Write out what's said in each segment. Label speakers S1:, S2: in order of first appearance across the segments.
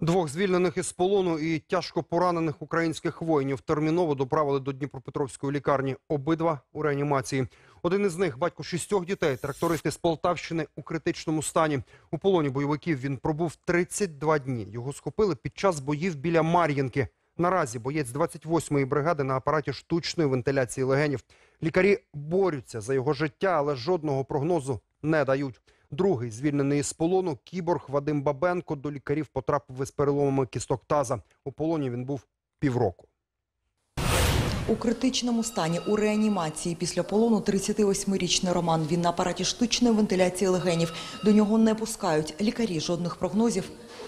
S1: Двох звільнених із полону і тяжко поранених українських воїнів терміново доправили до Дніпропетровської лікарні. Обидва у реанімації. Один із них батько шістьох дітей, тракторист із Полтавщини у критичному стані. У полоні бойовиків він пробув 32 дні. Його схопили під час боїв біля Мар'їнки. Наразі боєць 28-ї бригади на апараті штучної вентиляції легенів. Лікарі борються за його життя, але жодного прогнозу не дають. Другий, звільнений із полону, кіборг Вадим Бабенко до лікарів потрапив із переломами кісток таза. У полоні він був півроку.
S2: У критичному стані у реанімації після полону 38-річний Роман. Він на апараті штучної вентиляції легенів. До нього не пускають. Лікарі жодних прогнозів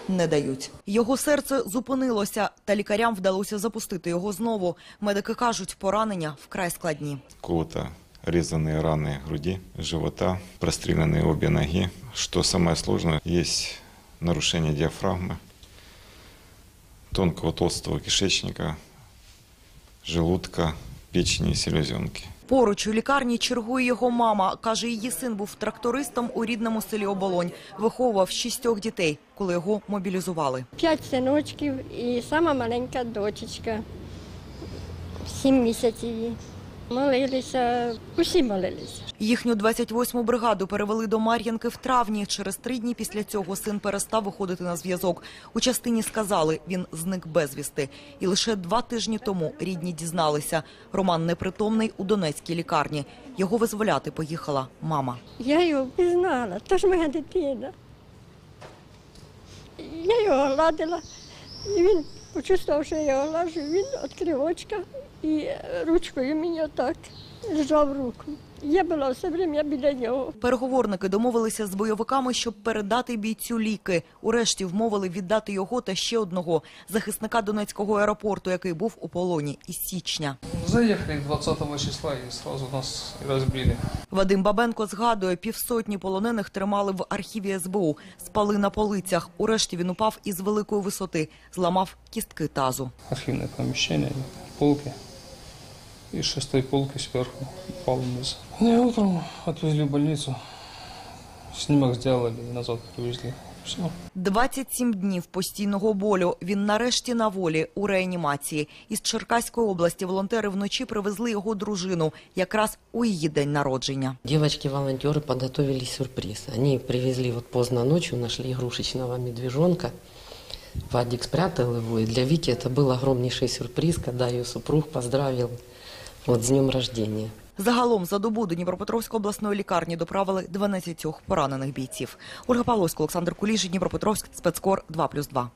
S2: не дають. Його серце зупинилося, та лікарям вдалося запустити його знову. Медики кажуть, поранення вкрай складні.
S3: кого-то резанные раны груди, живота, простреленные обе ноги. Что самое сложное, есть нарушение диафрагмы, тонкого толстого кишечника, желудка, печени и селезенки.
S2: Поруч у лікарні чергує його мама. Каже, її син був трактористом у рідному селі Оболонь. Виховував шістьох дітей, коли його мобілізували.
S4: П'ять синочків і сама маленька дочечка. Сім місяців їй. Молилися, усі молилися.
S2: Їхню 28-му бригаду перевели до Мар'янки в травні. Через три дні після цього син перестав виходити на зв'язок. У частині сказали, він зник безвісти. І лише два тижні тому рідні дізналися. Роман непритомний у Донецькій лікарні. Його визволяти поїхала мама.
S4: Я його пізнала, то ж моя дитина. Я його гладила, і він почувствував, що я його глажу, він відкрив очка і ручкою мені отак лежав руку. Я була все время біля нього.
S2: Переговорники домовилися з бойовиками, щоб передати бійцю ліки. Урешті вмовили віддати його та ще одного захисника Донецького аеропорту, який був у полоні із січня.
S5: Заехали 20 числа и сразу нас и разбили.
S2: Вадим Бабенко згадує, півсотні полонених тримали в архіві СБУ, спали на полицях. Урешті він упав із великої висоти, зламав кістки тазу.
S5: Архивное помещение, полки И с шестой полки сверху упал вниз. Ну и утром отвезли в больницу. Снимок сделали и назад привезли. Все.
S2: 27 днів постійного болю. Він нарешті на волі у реанімації. Із Черкаської області волонтери вночі привезли його дружину, якраз у її день народження.
S6: Девочки-волонтеры подготовили сюрприз. Они привезли вот поздно ночью, нашли игрушечного медвежонка. Вадик спрятал его, и для Вики это был огромнейший сюрприз, когда ее супруг поздравил вот з днем рождения.
S2: Загалом за добу до Дніпропетровської обласної лікарні доправили 12 поранених бійців. Ольга Павловська, Олександр Куліш, Дніпропетровськ, спецкор 2+,2.